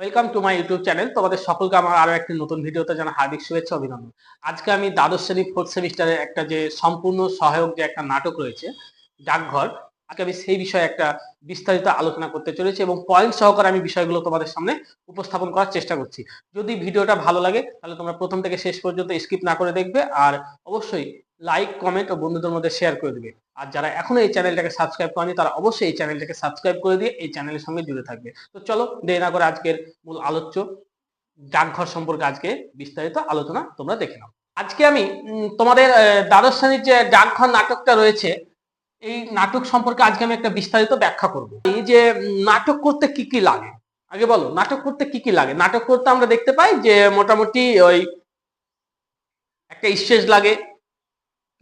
Welcome to my YouTube channel তোমাদের সকলকে আমার আরও একটি নতুন ভিডিওতে জানা হার্দিক শুভেচ্ছা অভিনন্দন। আজকে আমি দ্বাদশ শ্রেণি ফোর্থ সেমিস্টারের একটা যে সম্পূর্ণ সহায়ক যে একটা নাটক রয়েছে, ডাকঘর, আজকে আমি সেই বিষয়ে একটা বিস্তারিত আলোচনা করতে চলেছি এবং পয়েন্ট সহকারে আমি বিষয়গুলো তোমাদের সামনে উপস্থাপন করার চেষ্টা করছি। যদি ভিডিওটা ভালো লাগে, তাহলে তোমরা প্রথম থেকে শেষ পর্যন্ত স্কিপ না করে দেখবে, আর অবশ্যই লাইক কমেন্ট ও বন্ধুদের মধ্যে শেয়ার করে দিবে। আর যারা এখনও এই চ্যানেলটাকে সাবস্ক্রাইব করেনি, তারা অবশ্যই এই চ্যানেলটাকে সাবস্ক্রাইব করে দিয়ে এই চ্যানেলের সঙ্গে জুড়ে থাকবে। তো চলো দেরি না করে আজকের মূল আলোচ্য ডাকঘর সম্পর্কে আজকে বিস্তারিত আলোচনা তোমরা দেখে নাও। আজকে আমি তোমাদের দ্বাদশ শ্রেণির যে ডাকঘর নাটকটা রয়েছে, এই নাটক সম্পর্কে আজকে আমি একটা বিস্তারিত ব্যাখ্যা করব। এই যে নাটক করতে কি কি লাগে? আগে বলো, নাটক করতে কি কি লাগে? নাটক করতে আমরা দেখতে পাই যে মোটামুটি ওই একটা স্টেজ লাগে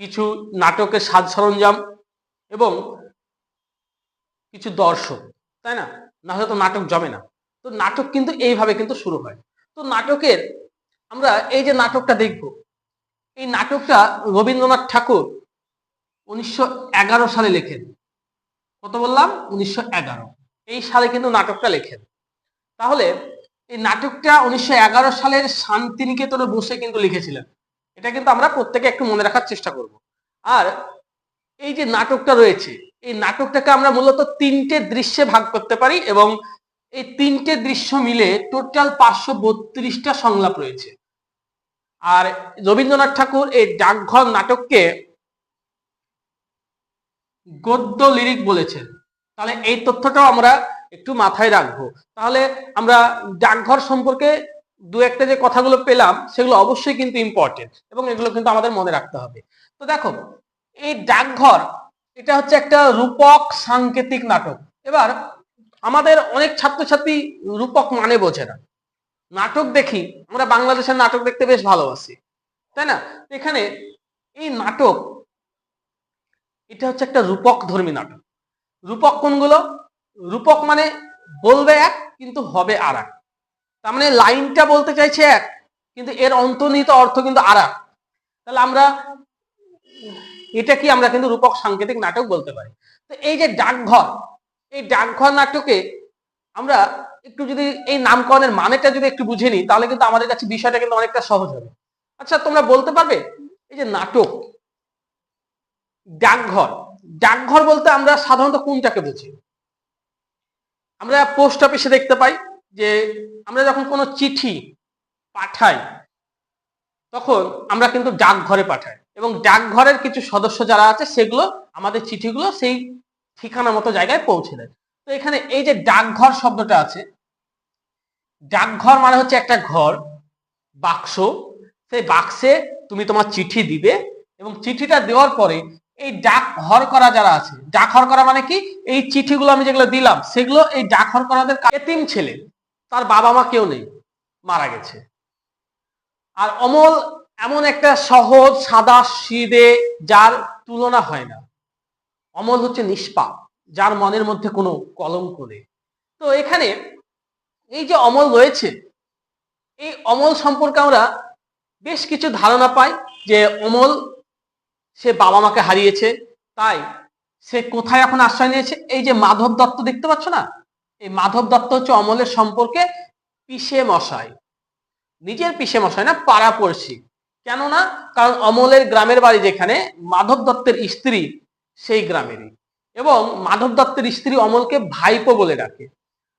কিছু নাটকের সাজ সরঞ্জাম এবং কিছু দর্শক, তাই না? না হলে তো নাটক জমে না। তো নাটক কিন্তু এইভাবে কিন্তু শুরু হয়। তো নাটকের আমরা এই যে নাটকটা দেখব, এই নাটকটা রবীন্দ্রনাথ ঠাকুর উনিশশো এগারো সালে লেখেন। কত বললাম? উনিশশো এগারো। এই সালে কিন্তু নাটকটা লেখেন। তাহলে এই নাটকটা উনিশশো এগারো সালের শান্তিনিকেতনে বসে কিন্তু লিখেছিলেন। এটা কিন্তু আমরা প্রত্যেকে একটু মনে রাখার চেষ্টা করব। আর এই যে নাটকটা রয়েছে, এই নাটকটাকে আমরা মূলত তিনটে দৃশ্যে ভাগ করতে পারি এবং এই তিনটে দৃশ্য মিলে টোটাল পাঁচশো বত্রিশটা সংলাপ রয়েছে। আর রবীন্দ্রনাথ ঠাকুর এই ডাকঘর নাটককে গদ্য লিরিক বলেছেন। তাহলে এই তথ্যটাও আমরা একটু মাথায় রাখব। তাহলে আমরা ডাকঘর সম্পর্কে দু একটা যে কথাগুলো পেলাম, সেগুলো অবশ্যই কিন্তু ইম্পর্টেন্ট এবং এগুলো কিন্তু আমাদের মনে রাখতে হবে। তো দেখো, এই ডাকঘর, এটা হচ্ছে একটা রূপক সাংকেতিক নাটক। এবার, আমাদের অনেক ছাত্রছাত্রী রূপক মানে বোঝে না। নাটক দেখি, আমরা বাংলাদেশের নাটক দেখতে বেশ ভালোবাসি, তাই না? এখানে এই নাটক, এটা হচ্ছে একটা রূপক ধর্মী নাটক। রূপক কোনগুলো? রূপক মানে বলবে এক, কিন্তু হবে আর এক তার মানে লাইনটা বলতে চাইছে এক, কিন্তু এর অন্তর্নিহিত অর্থ কিন্তু আর তাহলে আমরা এটা কি আমরা কিন্তু রূপক সাংকেতিক নাটক বলতে পারি? তো এই যে ডাকঘর, এই ডাকঘর নাটকে আমরা একটু যদি এই নামকরণের মানেটা যদি একটু বুঝে নিই, তাহলে কিন্তু আমাদের কাছে বিষয়টা কিন্তু অনেকটা সহজ হবে। আচ্ছা তোমরা বলতে পারবে, এই যে নাটক, ডাকঘর ডাকঘর বলতে আমরা সাধারণত কোনটাকে বুঝি? আমরা পোস্ট অফিসে দেখতে পাই যে আমরা যখন কোনো চিঠি পাঠাই, তখন আমরা কিন্তু ডাকঘরে পাঠাই। এবং ডাকঘরের কিছু সদস্য যারা আছে, সেগুলো আমাদের চিঠিগুলো সেই ঠিকানা মতো জায়গায় পৌঁছে দেয়। তো এখানে এই যে ডাকঘর শব্দটা আছে, ডাকঘর মানে হচ্ছে একটা ঘর, বাক্স। সেই বাক্সে তুমি তোমার চিঠি দিবে এবং চিঠিটা দেওয়ার পরে এই ডাক হর করা যারা আছে, ডাকঘর করা মানে কি? এই চিঠিগুলো আমি যেগুলো দিলাম, সেগুলো এই ডাক হর করাদের এতিম ছেলে। তার বাবা মা কেউ নেই, মারা গেছে। আর অমল এমন একটা সহজ, সাদা সিদে যার তুলনা হয় না। অমল হচ্ছে নিষ্পাপ, যার মনের মধ্যে কোনো কলঙ্ক নেই। তো এখানে এই যে অমল রয়েছে, এই অমল সম্পর্কে আমরা বেশ কিছু ধারণা পাই যে অমল সে বাবা মাকে হারিয়েছে, তাই সে কোথায় এখন আশ্রয় নিয়েছে? এই যে মাধব দত্ত দেখতে পাচ্ছ না? এই মাধব দত্ত হচ্ছে অমলের সম্পর্কে পিসে মশাই। নিজের পিসে মশাই না পাড়া পড়শি কেননা, কারণ অমলের গ্রামের বাড়ি যেখানে মাধব দত্তের স্ত্রী, সেই গ্রামেরই। এবং মাধব দত্তের স্ত্রী অমলকে ভাইপো বলে ডাকে।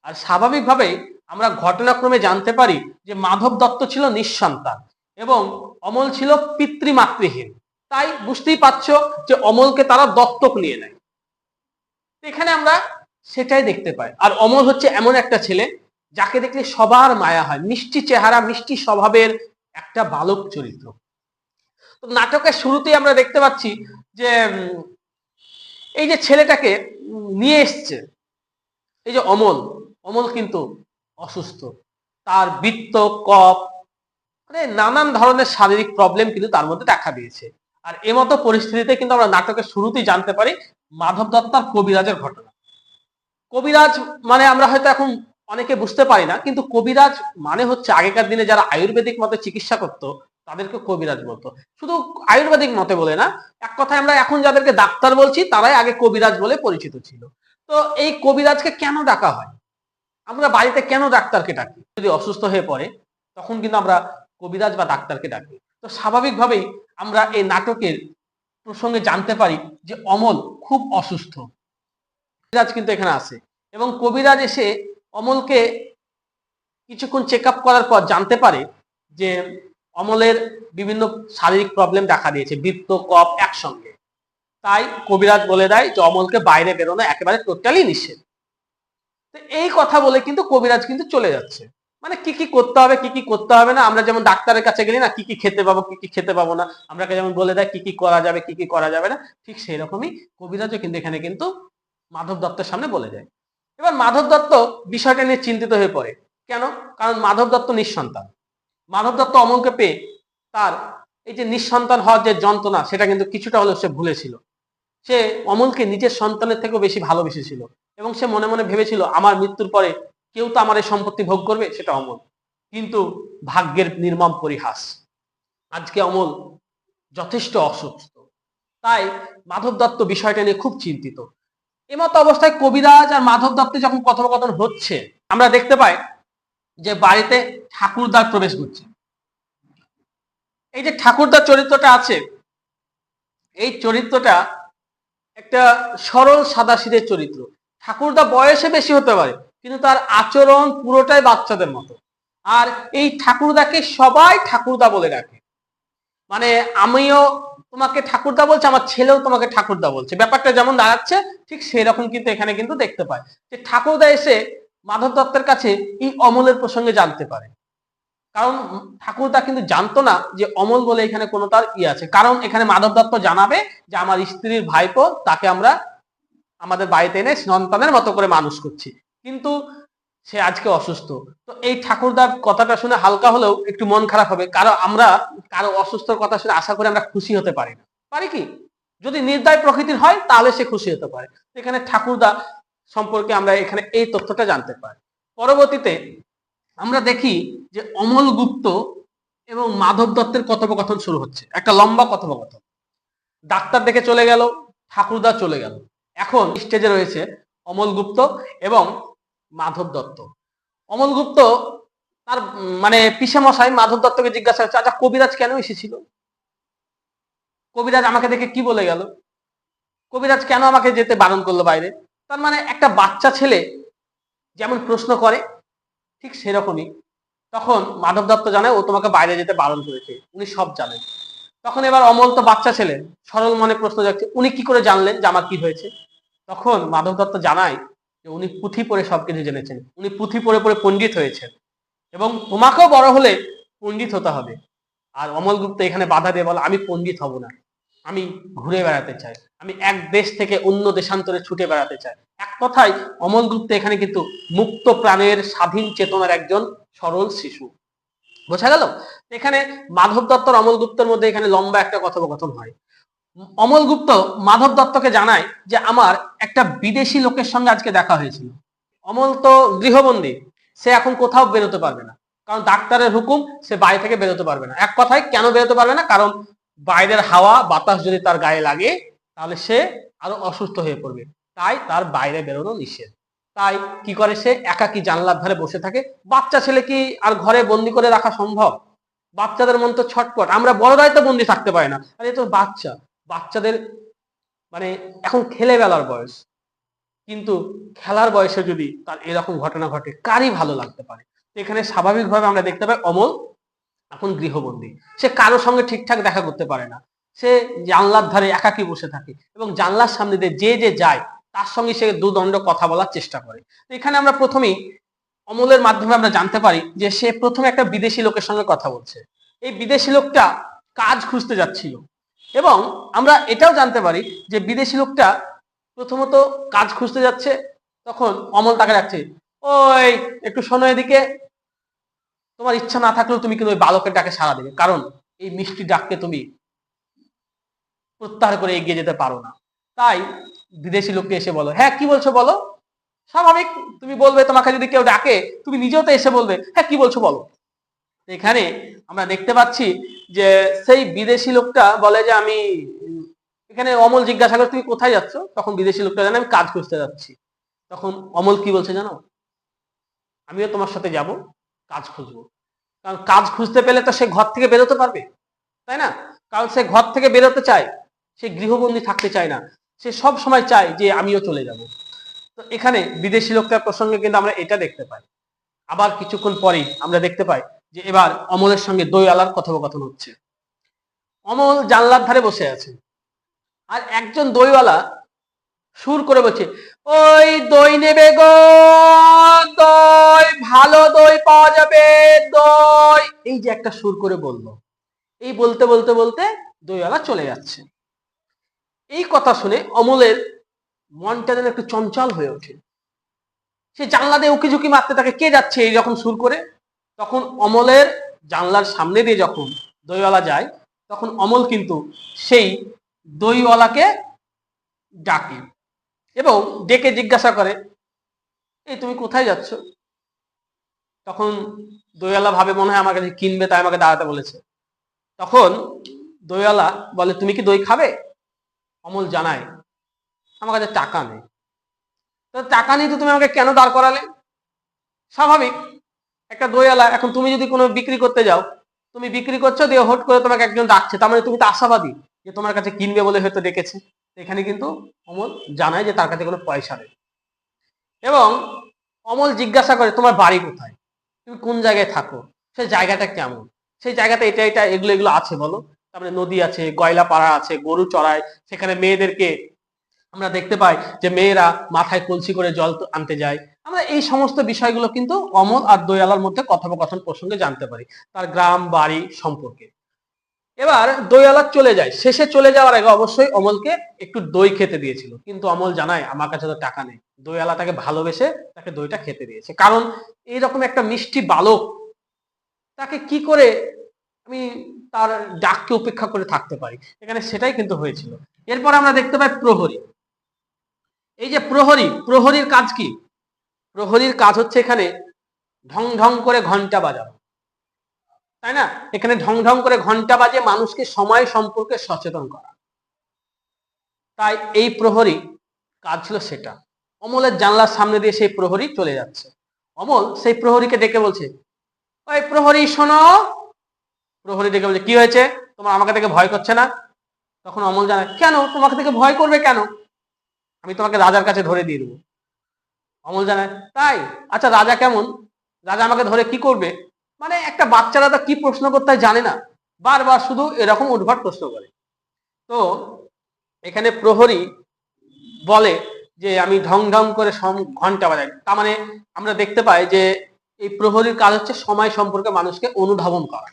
আর স্বাভাবিকভাবেই আমরা ঘটনাক্রমে জানতে পারি যে মাধব দত্ত ছিল নিঃসন্তান এবং অমল ছিল পিতৃমাতৃহীন। তাই বুঝতেই পারছ যে অমলকে তারা দত্তক নিয়ে নেয়। এখানে আমরা সেটাই দেখতে পাই আর অমল হচ্ছে এমন একটা ছেলে, যাকে দেখলে সবার মায়া হয়। মিষ্টি চেহারা, মিষ্টি স্বভাবের একটা বালক চরিত্র। তো নাটকের শুরুতেই আমরা দেখতে পাচ্ছি যে এই যে ছেলেটাকে নিয়ে এসছে, এই যে অমল অমল কিন্তু অসুস্থ। তার বৃত্ত কপ মানে নানান ধরনের শারীরিক প্রবলেম কিন্তু তার মধ্যে দেখা দিয়েছে। আর এমতো পরিস্থিতিতে কিন্তু আমরা নাটকের শুরুতেই জানতে পারি মাধব দত্তার কবিরাজের ঘটনা। কবিরাজ মানে আমরা হয়তো এখন অনেকে বুঝতে পারি না, কিন্তু কবিরাজ মানে হচ্ছে আগেকার দিনে যারা আয়ুর্বেদিক মতে চিকিৎসা করতো, তাদেরকে কবিরাজ বলতো। শুধু আয়ুর্বেদিক মতে বলে না, এক কথায় আমরা এখন যাদেরকে ডাক্তার বলছি, তারাই আগে কবিরাজ বলে পরিচিত ছিল। তো এই কবিরাজকে কেন ডাকা হয়? আমরা বাড়িতে কেন ডাক্তারকে ডাকি? যদি অসুস্থ হয়ে পড়ে, তখন কিন্তু আমরা কবিরাজ বা ডাক্তারকে ডাকি। তো স্বাভাবিকভাবেই আমরা এই নাটকের প্রসঙ্গে জানতে পারি যে অমল খুব অসুস্থ। কবিরাজ কিন্তু এখানে আছে। এবং কবিরাজ এসে অমলকে কিছুক্ষণ চেক করার পর জানতে পারে যে অমলের বিভিন্ন শারীরিক প্রবলেম দেখা দিয়েছে, বৃত্ত কপ একসঙ্গে। তাই কবিরাজ বলে দেয় যে অমলকে বাইরে বেরোনো একেবারে টোটালি নিষেধ। তো এই কথা বলে কিন্তু কবিরাজ কিন্তু চলে যাচ্ছে। মানে কি কি করতে হবে, কি কি করতে হবে না? আমরা যেমন ডাক্তারের কাছে গেলি না, কি কি খেতে পাবো, কি কি খেতে পাবো না? আমরা যেমন বলে দেয় কি কি করা যাবে, কি কি করা যাবে না? ঠিক সেই রকমই কবিরাজও কিন্তু এখানে কিন্তু মাধব দত্তের সামনে বলে যায় এবার মাধব দত্ত বিষয়টা নিয়ে চিন্তিত হয়ে পড়ে। কেন? কারণ মাধব দত্ত নিঃসন্তান। মাধব দত্ত অমলকে পেয়ে তার এই যে নিঃসন্তান হওয়ার যে যন্ত্রণা, সেটা কিন্তু কিছুটা হলেও সে ভুলেছিল। সে অমলকে নিজের সন্তানের থেকেও বেশি ভালোবেসেছিল এবং সে মনে মনে ভেবেছিল, আমার মৃত্যুর পরে কেউ তো আমার এই সম্পত্তি ভোগ করবে? সেটা অমল কিন্তু ভাগ্যের নির্মম পরিহাস। আজকে অমল যথেষ্ট অসুস্থ। তাই মাধব দত্ত বিষয়টা নিয়ে খুব চিন্তিত। এমতো অবস্থায় কবিরাজ আর মাধব দত্ত যখন কথোপকথন হচ্ছে, আমরা দেখতে পাই যে বাড়িতে ঠাকুরদার প্রবেশ করছে। এই যে ঠাকুরদার চরিত্রটা আছে, এই চরিত্রটা একটা সরল সাদাসিদের চরিত্র। ঠাকুরদা বয়সে বেশি হতে পারে, কিন্তু তার আচরণ পুরোটাই বাচ্চাদের মতো। আর এই ঠাকুরদাকে সবাই ঠাকুরদা বলে ডাকে। মানে আমিও তোমাকে ঠাকুরদা বলছে, আমার ছেলেও তোমাকে ঠাকুরদা বলছে। ব্যাপারটা যেমন দাঁড়াচ্ছে, ঠিক সেই রকম কিন্তু এখানে কিন্তু দেখতে পায়। যে ঠাকুরদা এসে মাধব দত্তের কাছে এই অমলের প্রসঙ্গে জানতে পারে। কারণ ঠাকুরদা কিন্তু জানতো না যে অমল বলে এখানে কোনো তার ই আছে। কারণ এখানে মাধব দত্ত জানাবে যে, আমার স্ত্রীর ভাইপো তাকে আমরা আমাদের বাড়িতে এনে সন্তানের মতো করে মানুষ করছি। কিন্তু সে আজকে অসুস্থ। তো এই ঠাকুরদার কথাটা শুনে হালকা হলেও একটু মন খারাপ হবে কারও আমরা কারও অসুস্থর কথা শুনে আশা করে আমরা খুশি হতে পারি না। পারি কি? যদি নির্দয় প্রকৃতির হয়, তাহলে সে খুশি হতে পারে। এখানে ঠাকুরদা সম্পর্কে আমরা এখানে এই তথ্যটা জানতে পারি। পরবর্তীতে আমরা দেখি যে অমল গুপ্ত এবং মাধব দত্তের কথোপকথন শুরু হচ্ছে। একটা লম্বা কথোপকথন। ডাক্তার দেখে চলে গেল, ঠাকুরদা চলে গেল। এখন স্টেজে রয়েছে অমল গুপ্ত এবং মাধব দত্ত। অমল গুপ্ত তার মানে পিসে মশাই মাধব দত্তকে জিজ্ঞাসা করছে আচ্ছা কবিরাজ কেন এসেছিল? কবিরাজ আমাকে দেখে কি বলে গেল? কবিরাজ কেন আমাকে যেতে বারণ করল বাইরে? তার মানে একটা বাচ্চা ছেলে যেমন প্রশ্ন করে, ঠিক সেরকমই। তখন মাধব দত্ত জানে ও তোমাকে বাইরে যেতে বারণ করেছে, উনি সব জানেন। তখন এবার অমল তো বাচ্চা ছেলে, সরল মনে প্রশ্ন যাচ্ছে উনি কি করে জানলেন যে আমার কি হয়েছে? তখন মাধব দত্ত জানায় যে উনি পুঁথি পড়ে সবকিছু জেনেছেন, উনি পুঁথি পড়ে পড়ে পণ্ডিত হয়েছেন এবং তোমাকেও বড় হলে পণ্ডিত হতে হবে। আর অমল গুপ্ত এখানে বাধা দিয়ে বলো, আমি পণ্ডিত হব না, আমি ঘুরে বেড়াতে চাই, আমি এক দেশ থেকে অন্য দেশান্তরে ছুটে বেড়াতে চাই। এক কথায়, অমল গুপ্ত এখানে কিন্তু মুক্ত প্রাণের স্বাধীন চেতনার একজন সরল শিশু। বোঝা গেল? এখানে মাধব দত্তর অমল গুপ্তের মধ্যে এখানে লম্বা একটা কথোপকথন হয়। অমল গুপ্ত মাধব দত্তকে জানায় যে আমার একটা বিদেশি লোকের সঙ্গে আজকে দেখা হয়েছিল। অমল তো গৃহবন্দী, সে এখন কোথাও বেরোতে পারবে না। কারণ ডাক্তারের হুকুম, সে বাড়ি থেকে বেরোতে পারবে না। এক কথায়, কেন বেরোতে পারবে না? কারণ বাইরের হাওয়া, বাতাস যদি তার গায়ে লাগে, তাহলে সে আরও অসুস্থ হয়ে পড়বে। তাই তার বাইরে বেরোনো নিষেধ। তাই কি করে সে? একাকি জানলার ধারে বসে থাকে। বাচ্চা ছেলে কি আর ঘরে বন্দি করে রাখা সম্ভব? বাচ্চাদের মন তো ছটপট। আমরা বড়রাই তো বন্দি থাকতে পারি না। আরে তো বাচ্চা। বাচ্চাদের মানে এখন খেলে বেলার বয়স, কিন্তু খেলার বয়সে যদি তার এরকম ঘটনা ঘটে, কারই ভালো লাগতে পারে? এখানে স্বাভাবিকভাবে আমরা দেখতে পাই অমল এখন গৃহবন্দী। সে কারোর সঙ্গে ঠিকঠাক দেখা করতে পারে না। সে জানলার ধারে একাকি বসে থাকে এবং জানলার সামনে দিয়ে যে যে যায়, তার সঙ্গে সে দুদণ্ড কথা বলার চেষ্টা করে। এখানে আমরা প্রথমেই অমলের মাধ্যমে আমরা জানতে পারি যে সে প্রথমে একটা বিদেশি লোকের সঙ্গে কথা বলছে। এই বিদেশি লোকটা কাজ খুঁজতে যাচ্ছিল। এবং আমরা এটাও জানতে পারি যে বিদেশি লোকটা প্রথমত কাজ খুঁজতে যাচ্ছে, তখন অমল তাকে রাখছে ওই, একটু শোনো এদিকে। তোমার ইচ্ছা না থাকলেও তুমি কিন্তু ওই বালকের ডাকে সাড়া দেবে, কারণ এই মিষ্টি ডাককে তুমি প্রত্যাহার করে এগিয়ে যেতে পারো না। তাই বিদেশি লোককে এসে বলো হ্যাঁ কি বলছো বলো? স্বাভাবিক, তুমি বলবে তোমাকে যদি কেউ ডাকে, তুমি নিজেও তো এসে বলবে। হ্যাঁ কি বলছো বলো? এখানে আমরা দেখতে পাচ্ছি যে সেই বিদেশি লোকটা বলে যে আমি, এখানে অমল জিজ্ঞাসা করে, তুমি কোথায় যাচ্ছ? তখন বিদেশি লোকটা জানে, আমি কাজ করতে যাচ্ছি। তখন অমল কি বলছে জানো? আমিও তোমার সাথে যাব, কাজ খুঁজবো। কারণ কাজ খুঁজতে পেলে তো সে ঘর থেকে বেরোতে পারবে, তাই না? কারণ সে ঘর থেকে বেরোতে চায়, সে গৃহবন্দী থাকতে চায় না। সে সব সময় চায় যে আমিও চলে যাব। তো এখানে বিদেশি লোকটার প্রসঙ্গে কিন্তু আমরা এটা দেখতে পাই। আবার কিছুক্ষণ পরেই আমরা দেখতে পাই যে এবার অমলের সঙ্গে দইওয়ালার কথোপকথন হচ্ছে। অমল জানলার ধারে বসে আছে। আর একজন দইওয়ালা সুর করে বলছে, ওই দই নেবে গো, দই, ভালো দই পাওয়া যাবে, দই। এই যে একটা সুর করে বলল। এই বলতে বলতে বলতে দইওয়ালা চলে যাচ্ছে। এই কথা শুনে অমলের মনটা যেন একটু চঞ্চল হয়ে ওঠে। সে জানলা দিয়ে উকি ঝুঁকি মারতে থাকে, কে যাচ্ছে? এই যখন সুর করে তখন অমলের জানলার সামনে দিয়ে যখন দইওয়ালা যায়, তখন অমল কিন্তু সেই দইওয়ালাকে ডাকে এবং ডেকে জিজ্ঞাসা করে, এই তুমি কোথায় যাচ্ছ? তখন দইওয়ালা ভাবে মনে হয় আমার কাছে কিনবে, তাই আমাকে দাঁড়াতে বলেছে। তখন দইওয়ালা বলে, তুমি কি দই খাবে? অমল জানায়, আমার কাছে টাকা নেই। তো টাকা নেই তো তুমি আমাকে কেন দাঁড় করালে? স্বাভাবিক একটা দইওয়ালা, এখন তুমি যদি কোনো বিক্রি করতে যাও, তুমি বিক্রি করছ, দিয়ে হট করে তোমাকে একজন ডাকছে, তার মানে তুমি তো আশাবাদী যে তোমার কাছে কিনবে বলে হয়তো ডেকেছে। এখানে কিন্তু অমল জানায় যে তার কাছে কোনো পয়সা নেই। এবং অমল জিজ্ঞাসা করে, তোমার বাড়ি কোথায়? তুমি কোন জায়গায় থাকো? সেই জায়গাটা কেমন? সেই জায়গাতে এটা এটা, এগুলো এগুলো আছে বলো। তারপরে নদী আছে গয়লা পাড়া আছে, গরু চড়ায়, সেখানে মেয়েদেরকে আমরা দেখতে পাই যে মেয়েরা মাথায় কলসি করে জল আনতে যায়। আমরা এই সমস্ত বিষয়গুলো কিন্তু অমল আর দয়ালার মধ্যে কথোপকথন প্রসঙ্গে জানতে পারি, তার গ্রাম, বাড়ি সম্পর্কে। এবার দইওয়ালা চলে যায়। শেষে চলে যাওয়ার আগে অবশ্যই অমলকে একটু দই খেতে দিয়েছিল। কিন্তু অমল জানায়, আমার কাছে তো টাকা নেই। দইওয়ালা তাকে ভালোবেসে তাকে দইটা খেতে দিয়েছে। কারণ এইরকম একটা মিষ্টি বালক, তাকে কি করে আমি তার ডাককে উপেক্ষা করে থাকতে পারি? এখানে সেটাই কিন্তু হয়েছিল। এরপর আমরা দেখতে পাই প্রহরী। এই যে প্রহরী, প্রহরীর কাজ কি? প্রহরীর কাজ হচ্ছে এখানে ঢং ঢং করে ঘণ্টা বাজানো। তাই না? এখানে ঢং ঢং করে ঘণ্টা বাজে মানুষকে সময় সম্পর্কে সচেতন করা। তাই এই প্রহরী কাজ ছিল সেটা। অমলের জানলার সামনে দিয়ে সেই প্রহরী চলে যাচ্ছে। অমল সেই প্রহরীকে ডেকে বলছে, ওই প্রহরী, শোনো। প্রহরী ডেকে বলছে, কি হয়েছে? তোমার আমাকে থেকে ভয় করছে না? তখন অমল জানায়, কেন? তোমাকে থেকে ভয় করবে কেন? আমি তোমাকে রাজার কাছে ধরে দিয়ে দেবো। অমল জানায়, তাই? আচ্ছা রাজা কেমন? রাজা আমাকে ধরে কি করবে? মানে একটা বাচ্চারা তো কি প্রশ্ন করতে জানে না। বারবার শুধু এরকম উদ্ভট প্রশ্ন করে। তো এখানে প্রহরী বলে যে, আমি ঢং ঢং করে ঘণ্টা বাজাই। তার মানে আমরা দেখতে পাই যে, এই প্রহরীর কাজ হচ্ছে সময় সম্পর্কে মানুষকে অনুধাবন করা।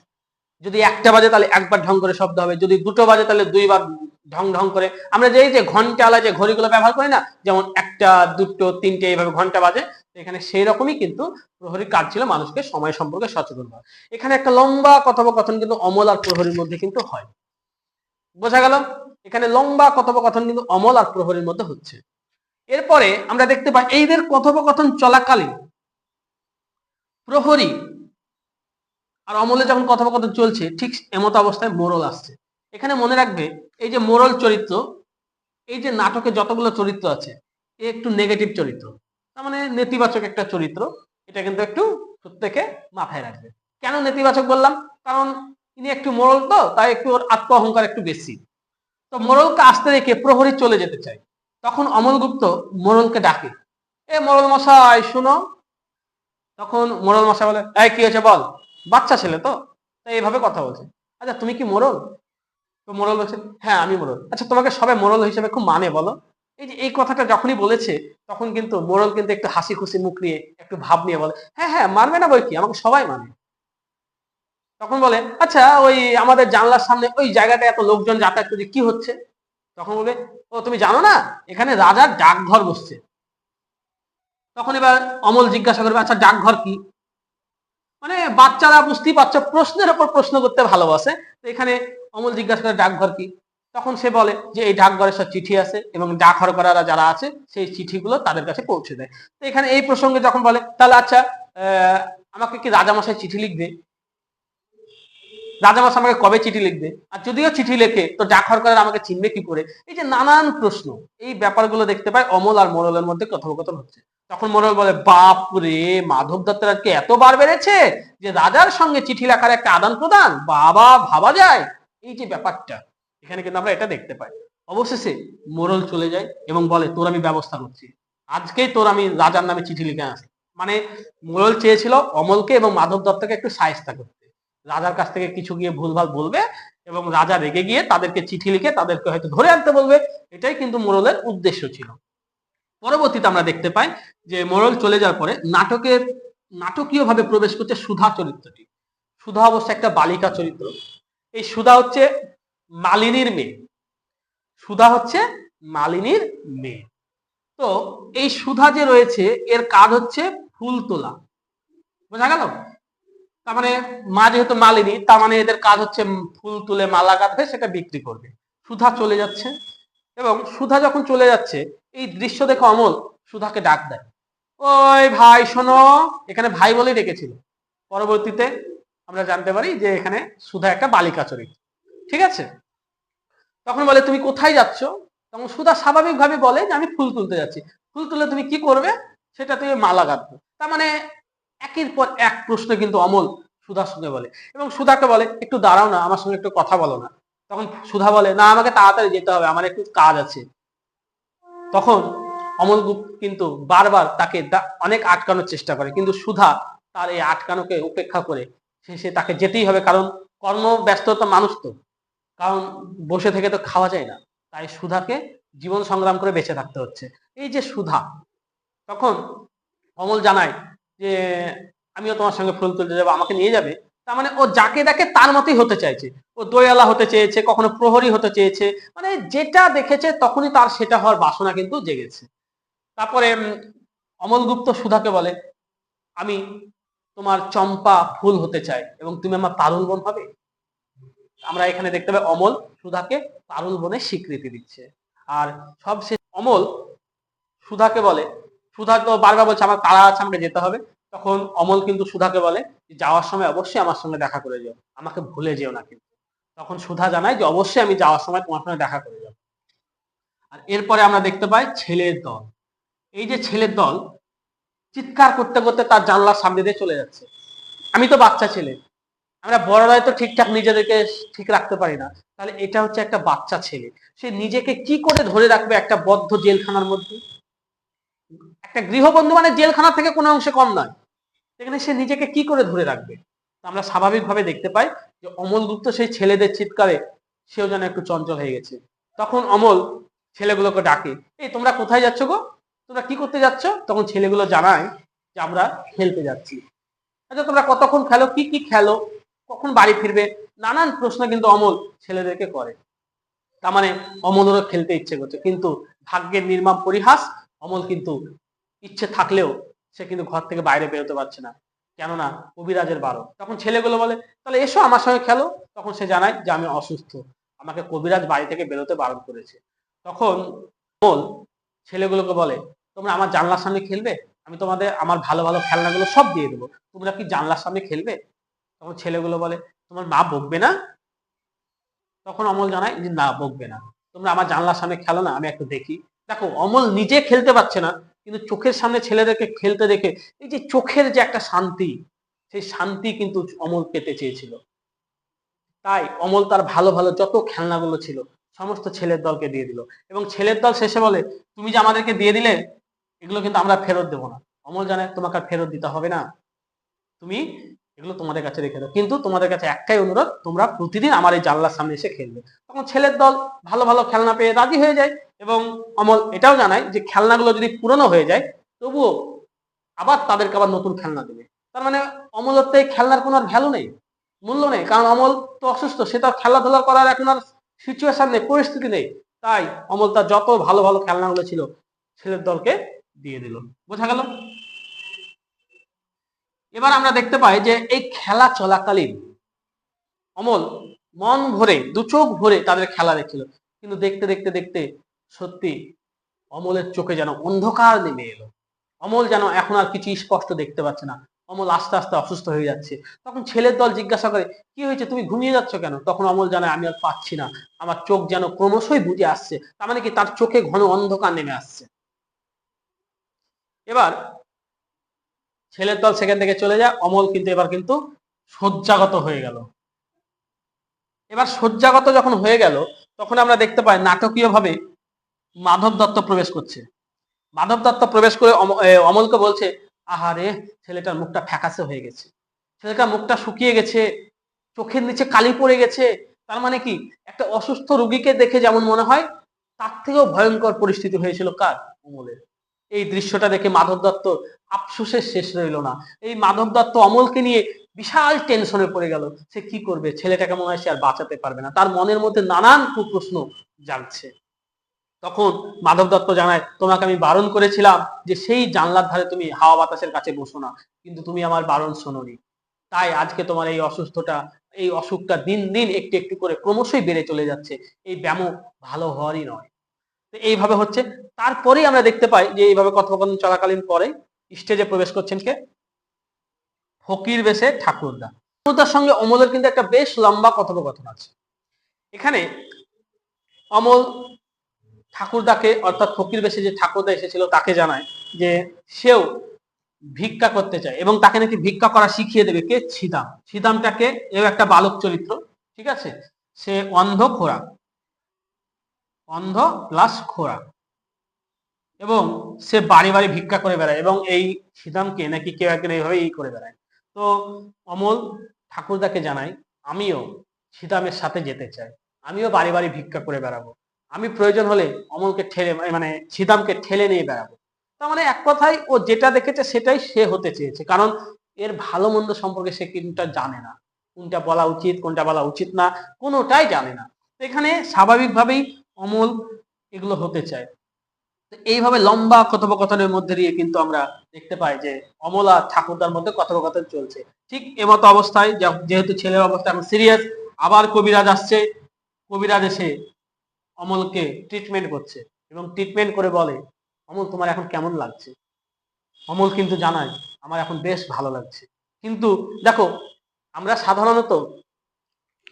যদি একটা বাজে তাহলে একবার ঢং করে শব্দ হবে, যদি দুটো বাজে তাহলে দুইবার ঢং ঢং করে। আমরা যে এই যে ঘন্টাওয়ালা যে ঘড়িগুলো ব্যবহার করি না, যেমন একটা, দুটো, তিনটে, এইভাবে ঘণ্টা বাজে এখানে সেই রকমই কিন্তু প্রহরীর কাজ ছিল মানুষকে সময় সম্পর্কে সচেতন করা। এখানে একটা লম্বা কথোপকথন কিন্তু অমল আর প্রহরীর মধ্যে কিন্তু হয়। বোঝা গেল? এখানে লম্বা কথোপকথন কিন্তু অমল আর প্রহরীর মধ্যে হচ্ছে। এরপরে আমরা দেখতে পাই, এইদের কথোপকথন চলাকালীন প্রহরী আর অমলে যখন কথোপকথন চলছে, ঠিক এমত অবস্থায় মোরল আসছে। এখানে মনে রাখবে, এই যে মোরল চরিত্র, এই যে নাটকে যতগুলো চরিত্র আছে, এ একটু নেগেটিভ চরিত্র। তার মানে নেতিবাচক একটা চরিত্র, এটা কিন্তু একটু প্রত্যেকে মাথায় রাখবে। কেন নেতিবাচক বললাম? কারণ ইনি একটু মোরল তো, তাই একটু ওর আত্ম অহংকার একটু বেশি। তো মোরলকে আসতে রেখে প্রহরী চলে যেতে চায়। তখন অমলগুপ্ত মোরলকে ডাকে। এ মোরল মশাই, শুনো। তখন মোরল মশাই বলে, এই, কি হয়েছে বল? বাচ্চা ছেলে তো? তাই এইভাবে কথা বলছে। আচ্ছা তুমি কি মোরল? তো মোরল বলছে হ্যাঁ আমি মোরল। আচ্ছা তোমাকে সবাই মোরল হিসেবে খুব মানে বলো। এই যে, এই কথাটা যখনই বলেছে, তখন কিন্তু মোরল কিন্তু একটু হাসি খুশি মুখ নিয়ে, একটু ভাব নিয়ে বলে হ্যাঁ হ্যাঁ মানবে না বই কি? আমাকে সবাই মানে। তখন বলে আচ্ছা ওই আমাদের জানলার সামনে ওই জায়গাটা এত লোকজন যাতায়াত করছে, কি হচ্ছে? তখন বলে, ও, তুমি জানো না? এখানে রাজার ডাকঘর বসছে। তখন এবার অমল জিজ্ঞাসা করবে আচ্ছা ডাকঘর কি? মানে বাচ্চারা বুঝতেই পারছ, প্রশ্নের ওপর প্রশ্ন করতে ভালোবাসে। তো এখানে অমল জিজ্ঞাসা করে, ডাকঘর কি? তখন সে বলে যে, এই ডাকঘরে সব চিঠি আছে এবং ডাক হরকরারা যারা আছে, সেই চিঠিগুলো তাদের কাছে পৌঁছে দেয়। তো এখানে এই প্রসঙ্গে যখন বলে, তাহলে আচ্ছা আমাকে কি রাজামশাই চিঠি লিখবে? রাজামাস আমাকে কবে চিঠি লিখবে? আর যদিও চিঠি লেখে, তো ডাক করার আমাকে চিনবে কি করে? এই যে নানান প্রশ্ন, এই ব্যাপারগুলো দেখতে পায় অমল আর মোরলের মধ্যে কথোপকথন হচ্ছে। তখন মোরল বলে, বাপ রে, মাধব দত্তের আজকে এত বার বেড়েছে যে রাজার সঙ্গে চিঠি লেখার একটা আদান প্রদান বাবা, ভাবা যায়। এই যে ব্যাপারটা, এখানে কিন্তু আমরা এটা দেখতে পাই। অবশেষে মোরল চলে যায় এবং বলে, তোর আমি ব্যবস্থা করছি। আজকেই তোর আমি রাজার নামে চিঠি লিখে আসি মানে মোরল চেয়েছিল অমলকে এবং মাধব দত্তকে একটু সায়স্তা করতে। রাজার কাছ থেকে কিছু গিয়ে ভুলভাল বলবে এবং রাজা রেগে গিয়ে তাদেরকে চিঠি লিখে তাদেরকে হয়তো ধরে আনতে বলবে। এটাই কিন্তু মোরলের উদ্দেশ্য ছিল। পরবর্তীতে আমরা দেখতে পাই যে মোরল চলে যাওয়ার পরে নাটকের নাটকীয় ভাবে প্রবেশ করছে সুধা চরিত্রটি। সুধা অবশ্য একটা বালিকা চরিত্র। এই সুধা হচ্ছে মালিনীর মেয়ে। সুধা হচ্ছে মালিনীর মেয়ে। তো এই সুধা যে রয়েছে, এর কাজ হচ্ছে ফুল তোলা। বোঝা গেল? তার মানে মা যেহেতু মালিনী, তার মানে এদের কাজ হচ্ছে ফুল তুলে মালা গাঁথবে, সেটা বিক্রি করবে। সুধা চলে যাচ্ছে এবং সুধা যখন চলে যাচ্ছে, এই দৃশ্য দেখে অমল সুধাকে ডাক দেয়। ওই ভাই, শোনো। এখানে ভাই বলেই ডেকেছিল। পরবর্তীতে আমরা জানতে পারি যে এখানে সুধা একটা বালিকা চরিত্র। ঠিক আছে? তখন বলে, তুমি কোথায় যাচ্ছ? তখন সুধা স্বাভাবিকভাবে বলে যে, আমি ফুল তুলতে যাচ্ছি। ফুল তুলে তুমি কি করবে? সেটা তুমি মালা গাঁথবে। তার মানে একের পর এক প্রশ্ন কিন্তু অমল সুধা সঙ্গে বলে। এবং সুধাকে বলে, একটু দাঁড়াও না, আমার সঙ্গে একটু কথা বলো না। তখন সুধা বলে, না, আমাকে তাড়াতাড়ি যেতে হবে, আমার একটু কাজ আছে। তখন অমল গুপ্ত কিন্তু বারবার তাকে অনেক আটকানোর চেষ্টা করে। কিন্তু সুধা তার এই আটকানোকে উপেক্ষা করে শেষে তাকে যেতেই হবে, কারণ কর্মব্যস্ততা মানুষ তো। কারণ বসে থেকে তো খাওয়া যায় না। তাই সুধাকে জীবন সংগ্রাম করে বেঁচে থাকতে হচ্ছে। এই যে সুধা, তখন অমল জানায় যে, আমিও তোমার সঙ্গে ফুল তুলতে যাব, আমাকে নিয়ে যাবে? তার মানে ও যাকে দেখে তার মতোই হতে চাইছে। ও দয়ালা হতে চেয়েছে, কখনো প্রহরী হতে চেয়েছে। মানে যেটা দেখেছে তখনই তার সেটা হওয়ার বাসনা কিন্তু জেগেছে। তারপরে অমল গুপ্ত সুধাকে বলে, আমি তোমার চম্পা ফুল হতে চাই এবং তুমি আমার তারুল বোন হবে? আমরা এখানে দেখতে পাই অমল সুধাকে তারুল বোনের স্বীকৃতি দিচ্ছে। আর সবশেষ অমল সুধাকে বলে, সুধা তো বারবার বলছে, আমার তারা আছে, আমাকে যেতে হবে। তখন অমল কিন্তু সুধাকে বলে যাওয়ার সময় অবশ্যই আমার সঙ্গে দেখা করে যাও। আমাকে ভুলে যেও না কিন্তু। তখন সুধা জানায় যে, অবশ্যই আমি যাওয়ার সময় তোমার সঙ্গে দেখা করে যাব। আর এরপরে আমরা দেখতে পাই ছেলের দল। এই যে ছেলের দল চিৎকার করতে করতে তার জানলার সামনে দিয়ে চলে যাচ্ছে। আমি তো বাচ্চা ছেলে। আমরা বড়রাই তো ঠিকঠাক নিজেদেরকে ঠিক রাখতে পারি না। তাহলে এটা হচ্ছে একটা বাচ্চা ছেলে। সে নিজেকে কি করে ধরে রাখবে একটা বদ্ধ জেলখানার মধ্যে? একটা গৃহবন্ধু মানে জেলখানা থেকে কোনো অংশে কম নয়। সেখানে সে নিজেকে কি করে ধরে রাখবে? আমরা স্বাভাবিকভাবে দেখতে পাই যে অমল গুপ্ত সেই ছেলেদের চিৎকারে সেও যেন একটু চঞ্চল হয়ে গেছে। তখন অমল ছেলেগুলোকে ডাকে, এই, তোমরা কোথায় যাচ্ছ গো? তোমরা কি করতে যাচ্ছ? তখন ছেলেগুলো জানায় যে আমরা খেলতে যাচ্ছি। আচ্ছা তোমরা কতক্ষণ খেলো? কি কি খেলো? কখন বাড়ি ফিরবে? নানান প্রশ্ন কিন্তু অমল ছেলেদেরকে করে। তার মানে অমলেরও খেলতে ইচ্ছে করছে। কিন্তু ভাগ্যের নির্মম পরিহাস অমল কিন্তু ইচ্ছে থাকলেও সে কিন্তু ঘর থেকে বাইরে বেরোতে পারছে না। কেননা কবিরাজের বারো। তখন ছেলেগুলো বলে, তাহলে এসো আমার সঙ্গে খেলো। তখন সে জানায় যে, আমি অসুস্থ। আমাকে কবিরাজ বাড়ি থেকে বেরোতে বারণ করেছে। তখন অমল ছেলেগুলোকে বলে, তোমরা আমার জানলার সামনে খেলবে? আমি তোমাদের আমার ভালো ভালো খেলনাগুলো সব দিয়ে দেবো। তোমরা কি জানলার সামনে খেলবে? তখন ছেলেগুলো বলে, তোমার মা বকবে না? তখন অমল জানায় যে না, বকবে না। তোমরা আমার জানলার সামনে খেলো না, আমি একটু দেখি। দেখো, অমল নিজে খেলতে পারছে না, কিন্তু চোখের সামনে ছেলেদেরকে খেলতে দেখে এই যে চোখের যে একটা শান্তি, সেই শান্তি কিন্তু অমল পেতে চেয়েছিল। তাই অমল তার ভালো ভালো যত খেলনাগুলো ছিল সমস্ত ছেলের দলকে দিয়ে দিল। এবং ছেলের দল শেষে বলে, তুমি যে আমাদেরকে দিয়ে দিলে, এগুলো কিন্তু আমরা ফেরত দেবো না। অমল জানে তোমাকে আর ফেরত দিতে হবে না। তুমি এগুলো তোমাদের কাছে রেখে দাও। কিন্তু তোমাদের কাছে একটাই অনুরোধ, তোমরা প্রতিদিন আমার এই জানলার সামনে এসে খেলবে। তখন ছেলের দল ভালো ভালো খেলনা পেয়ে রাজি হয়ে যায় এবং অমল এটাও জানায় যে, খেলনাগুলো যদি পুরনো হয়ে যায়, তবুও আবার তাদেরকে আবার নতুন খেলনা দেবে। তার মানে অমলের তো এই খেলনার কোনো আর ভ্যালু নেই, মূল্য নেই। কারণ অমল তো অসুস্থ, সে তো খেলাধুলা করার এখন আর সিচুয়েশন নেই, পরিস্থিতি নেই। তাই অমল তার যত ভালো ভালো খেলনাগুলো ছিল, ছেলের দলকে দিয়ে দিল। বোঝা গেল? এবার আমরা দেখতে পাই যে এই খেলা চলাকালীন অমল মন ভরে, দু চোখ ভরে তাদের খেলা দেখছিল। কিন্তু দেখতে দেখতে দেখতে সত্যি অমলের চোখে যেন অন্ধকার নেমে এলো। অমল যেন এখন আর কিছু স্পষ্ট দেখতে পাচ্ছে না। অমল আস্তে আস্তে অসুস্থ হয়ে যাচ্ছে। তখন ছেলের দল জিজ্ঞাসা করে, কি হয়েছে? তুমি ঘুমিয়ে যাচ্ছ কেন? তখন অমল জানায়, আমি আর পাচ্ছি না। আমার চোখ যেন ক্রমশই বুঝে আসছে। তার মানে কি? তার চোখে ঘন অন্ধকার নেমে আসছে। এবার ছেলের দল সেখান থেকে চলে যায়। অমল কিন্তু এবার কিন্তু শয্যাগত হয়ে গেল। এবার শয্যাগত যখন হয়ে গেল, তখন আমরা দেখতে পাই নাটকীয় ভাবে মাধব দত্ত প্রবেশ করছে। মাধব দত্ত প্রবেশ করে অম- অমলকে বলছে আহারে, ছেলেটার মুখটা ফ্যাকাসে হয়ে গেছে। ছেলেটার মুখটা শুকিয়ে গেছে, চোখের নিচে কালি পড়ে গেছে। তার মানে কি? একটা অসুস্থ রুগীকে দেখে যেমন মনে হয়, তার থেকেও ভয়ঙ্কর পরিস্থিতি হয়েছিল কার? অমলের। এই দৃশ্যটা দেখে মাধব দত্ত আফসোসের শেষ রইল না। এই মাধব দত্ত অমলকে নিয়ে বিশাল টেনশনে পড়ে গেল। সে কি করবে? ছেলেটাকে মনে হয় সে আর বাঁচাতে পারবে না। তার মনের মধ্যে নানান কুপ্রশ্ন জাগছে। তখন মাধব দত্ত জানায়, তোমাকে আমি বারণ করেছিলাম যে সেই জানলার ধারে তুমি হাওয়া বাতাসের কাছে বসো না, কিন্তু তুমি আমার বারণ শোনোনি। তাই আজকে তোমার এই অসুস্থটা এই অসুখটা দিন দিন একটু একটু করে ক্রমশই বেড়ে চলে যাচ্ছে। এই ব্যামো ভালো হওয়ারই নয়। তো এইভাবে হচ্ছে। তারপরেই আমরা দেখতে পাই যে এইভাবে কথোপকথন চলাকালীন পরে স্টেজে প্রবেশ করছেন কে? ফকির বেশে ঠাকুরদা। ঠাকুরদার সঙ্গে অমলের কিন্তু একটা বেশ লম্বা কথোপকথন আছে। এখানে অমল ঠাকুরদাকে, অর্থাৎ ফকির বেশে যে ঠাকুরদা এসেছিল, তাকে জানায় যে সেও ভিক্ষা করতে চায় এবং তাকে নাকি ভিক্ষা করা শিখিয়ে দেবে। কে? ছিদাম। ছিদামটাকে এও একটা বালক চরিত্র, ঠিক আছে? সে অন্ধ খোরা অন্ধ প্লাস খোরা এবং সে বাড়ি বাড়ি ভিক্ষা করে বেড়ায় এবং এই সিদামকে নাকি কেউ একদিন এইভাবে এই করে বেড়ায়। তো অমল ঠাকুরদাকে জানায়, আমিও সিদামের সাথে যেতে চাই। আমিও বাড়ি বাড়ি ভিক্ষা করে বেড়াবো। আমি প্রয়োজন হলে অমলকে ঠেলে মানে সিদামকে ঠেলে নিয়ে বেড়াবো। তার মানে এক কথায় ও যেটা দেখেছে সেটাই সে হতে চেয়েছে, কারণ এর ভালো মন্দ সম্পর্কে সে কিন্তু জানে না। কোনটা বলা উচিত, কোনটা বলা উচিত না, কোনোটাই জানে না। এখানে স্বাভাবিকভাবেই অমল এগুলো হতে চায়। এইভাবে লম্বা কথোপকথনের মধ্যে দিয়ে কিন্তু আমরা দেখতে পাই যে অমল আর ঠাকুরদার মধ্যে কথোপকথন চলছে। ঠিক এমতো অবস্থায় যেহেতু ছেলের অবস্থা এখন সিরিয়াস আবার কবিরাজ আসছে। কবিরাজ এসে অমলকে ট্রিটমেন্ট করছে এবং ট্রিটমেন্ট করে বলে, অমল, তোমার এখন কেমন লাগছে? অমল কিন্তু জানায়, আমার এখন বেশ ভালো লাগছে। কিন্তু দেখো, আমরা সাধারণত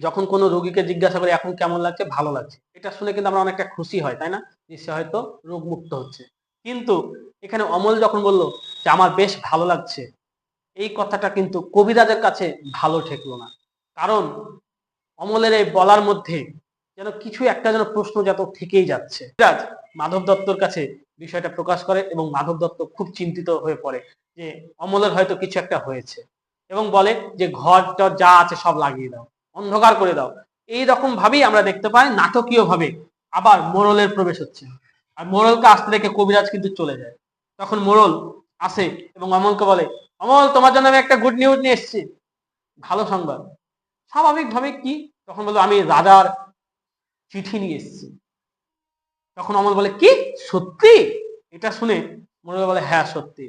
যখন কোনো রোগীকে জিজ্ঞাসা করি, এখন কেমন লাগছে? ভালো লাগছে। এটা শুনে কিন্তু আমরা অনেকটা খুশি হয়, তাই না? যে সে হয়তো রোগ মুক্ত হচ্ছে। কিন্তু এখানে অমল যখন বলল যে, আমার বেশ ভালো লাগছে, এই কথাটা কিন্তু কবিরাজের কাছে ভালো ঠেকলো না। কারণ অমলের এই বলার মধ্যে যেন কিছু একটা যেন প্রশ্ন যত থেকেই যাচ্ছে। কবিরাজ মাধব দত্তর কাছে বিষয়টা প্রকাশ করে এবং মাধব দত্ত খুব চিন্তিত হয়ে পড়ে যে অমলের হয়তো কিছু একটা হয়েছে এবং বলে যে ঘর টর যা আছে সব লাগিয়ে দাও, অন্ধকার করে দাও। এই রকম ভাবেই আমরা দেখতে পাই নাটকীয় ভাবে আবার মোরলের প্রবেশ হচ্ছে। আর মোরলকে আসতে দেখে কবিরাজ কিন্তু চলে যায়। তখন মোরল আসে এবং অমলকে বলে, অমল, তোমার জন্য আমি একটা গুড নিউজ নিয়ে এসেছি। ভালো সংবাদ। স্বাভাবিকভাবে কি? তখন বলল আমি রাজার চিঠি নিয়ে এসেছি। তখন অমল বলে, কি? সত্যি? এটা শুনে মোরল বলে হ্যাঁ সত্যি।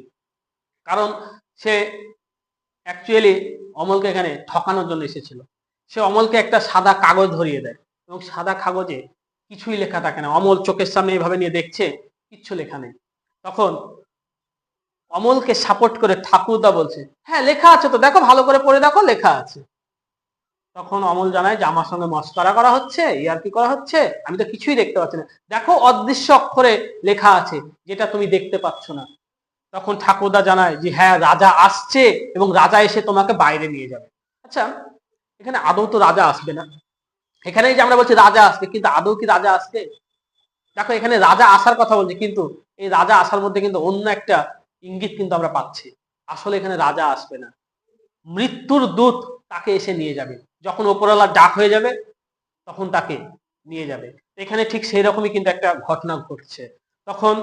কারণ সে অ্যাকচুয়ালি অমলকে এখানে ঠকানোর জন্য এসেছিল। সে অমলকে একটা সাদা কাগজ ধরিয়ে দেয় এবং সাদা কাগজে কিছুই লেখা থাকে না। অমল চোখের সামনে এইভাবে নিয়ে দেখছে, কিচ্ছু লেখা নেই। তখন অমলকে সাপোর্ট করে ঠাকুরদা বলছে হ্যাঁ লেখা আছে তো, দেখো, ভালো করে পড়ে দেখো, লেখা আছে। তখন অমল জানায় যে, আমার সঙ্গে মস্করা করা হচ্ছে ইয়ার্কি করা হচ্ছে? আমি তো কিছুই দেখতে পাচ্ছি না। দেখো অদৃশ্য অক্ষরে লেখা আছে, যেটা তুমি দেখতে পাচ্ছ না। তখন ঠাকুরদা জানায় যে হ্যাঁ রাজা আসছে এবং রাজা এসে তোমাকে বাইরে নিয়ে যাবে। আচ্ছা এখানে আদৌ তো রাজা আসবে না। এখানে যে আমরা বলছি রাজা আসবে, কিন্তু আদৌ কি রাজা আসবে? দেখো এখানে রাজা আসার কথা বলছি, কিন্তু এই রাজা আসার মধ্যে কিন্তু অন্য একটা ইঙ্গিত কিন্তু আমরা পাচ্ছি। আসলে এখানে রাজা আসবে না। মৃত্যুর দূত তাকে এসে নিয়ে যাবে। যখন ওপরওয়ালা ডাক হয়ে যাবে, তখন তাকে নিয়ে যাবে। এখানে ঠিক সেই রকমই কিন্তু একটা ঘটনা ঘটছে। তখন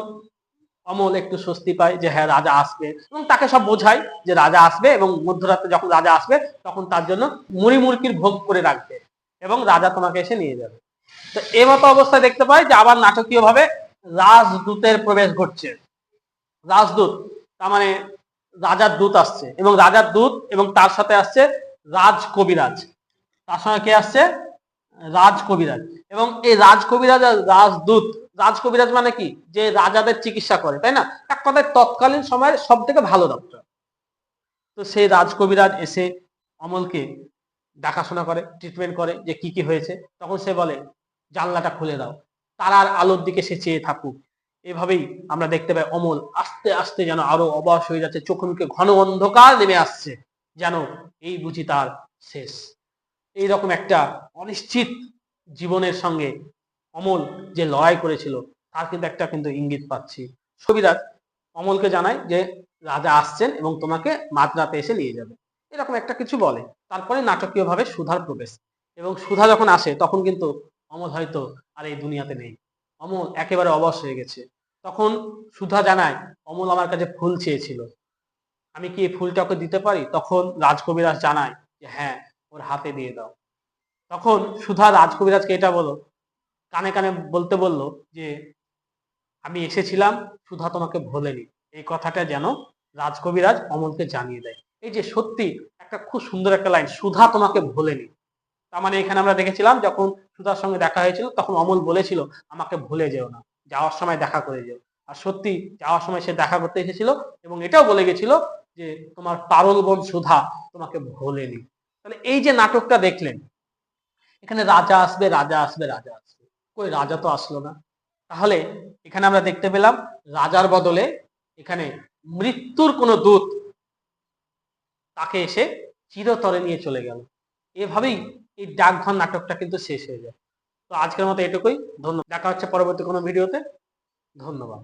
অমল একটু স্বস্তি পায় যে হ্যাঁ রাজা আসবে এবং তাকে সব বোঝায় যে, রাজা আসবে এবং মধ্যরাতে যখন রাজা আসবে, তখন তার জন্য মুড়ি মুরকির ভোগ করে রাখবে এবং রাজা তোমাকে এসে নিয়ে যাবে। তো এই মতো অবস্থায় দেখতে পাই যে, আবার নাটকীয় ভাবে রাজদূতের প্রবেশ ঘটছে। রাজদূত, তার মানে রাজার দূত আসছে এবং রাজার দূত এবং তার সাথে আসছে রাজ কবিরাজ। তার সঙ্গে কে আসছে? রাজ কবিরাজ। এবং এই রাজ কবিরাজ রাজদূত রাজ কবিরাজ মানে কি? যে রাজাদের চিকিৎসা করে, তাই না? এক কথায় তৎকালীন সময়ের সব থেকে ভালো ডক্টর তো সেই রাজ কবিরাজ এসে অমলকে দেখাশোনা করে ট্রিটমেন্ট করে যে কি কি হয়েছে। তখন সে বলে, জানলাটা খুলে দাও। তারার আলোর দিকে সে চেয়ে থাকুক। এভাবেই আমরা দেখতে পাই অমল আস্তে আস্তে যেন আরও অবাস হয়ে যাচ্ছে। চোখ মুখে ঘন অন্ধকার নেমে আসছে। যেন এই বুঝি তার শেষ। এই রকম একটা অনিশ্চিত জীবনের সঙ্গে অমল যে লড়াই করেছিল, তার কিন্তু একটা কিন্তু ইঙ্গিত পাচ্ছি। সবিরাজ, অমলকে জানায় যে রাজা আসছেন এবং তোমাকে মাঝরাতে এসে নিয়ে যাবে। এরকম একটা কিছু বলে। তারপরে নাটকীয়ভাবে সুধার প্রবেশ। এবং সুধা যখন আসে, তখন কিন্তু অমল হয়তো আর এই দুনিয়াতে নেই। অমল একেবারে অবশ হয়ে গেছে। তখন সুধা জানায়, অমল আমার কাছে ফুল চেয়েছিল। আমি কি এই ফুলটা ওকে দিতে পারি? তখন রাজকবিরাজ জানায় যে হ্যাঁ ওর হাতে দিয়ে দাও। তখন সুধা রাজকবিরাজকে এটা বলো, কানে কানে বলতে বলল যে, আমি এসেছিলাম, সুধা তোমাকে ভোলেনি। এই কথাটা যেন রাজকবিরাজ অমলকে জানিয়ে দেয়। এই যে সত্যি একটা খুব সুন্দর একটা লাইন সুধা তোমাকে ভোলেনি। তার মানে এখানে আমরা দেখেছিলাম, যখন সুধার সঙ্গে দেখা হয়েছিল, তখন অমল বলেছিল, আমাকে ভুলে যেও না, যাওয়ার সময় দেখা করে যেও। আর সত্যি যাওয়ার সময় সে দেখা করতে এসেছিল এবং এটাও বলে গেছিল যে তোমার পারল বোন সুধা তোমাকে ভোলেনি। তাহলে এই যে নাটকটা দেখলেন, এখানে রাজা আসবে রাজা আসবে রাজা আসবে। কই রাজা তো আসলো না। তাহলে এখানে আমরা দেখতে পেলাম, রাজার বদলে এখানে মৃত্যুর কোনো দূত তাকে এসে চিরতরে নিয়ে চলে গেল। এভাবেই এই ডাকঘর নাটকটা কিন্তু শেষ হয়ে যায়। তো আজকের মতো এটুকুই। ধন্যবাদ। দেখা হচ্ছে পরবর্তী কোনো ভিডিওতে। ধন্যবাদ।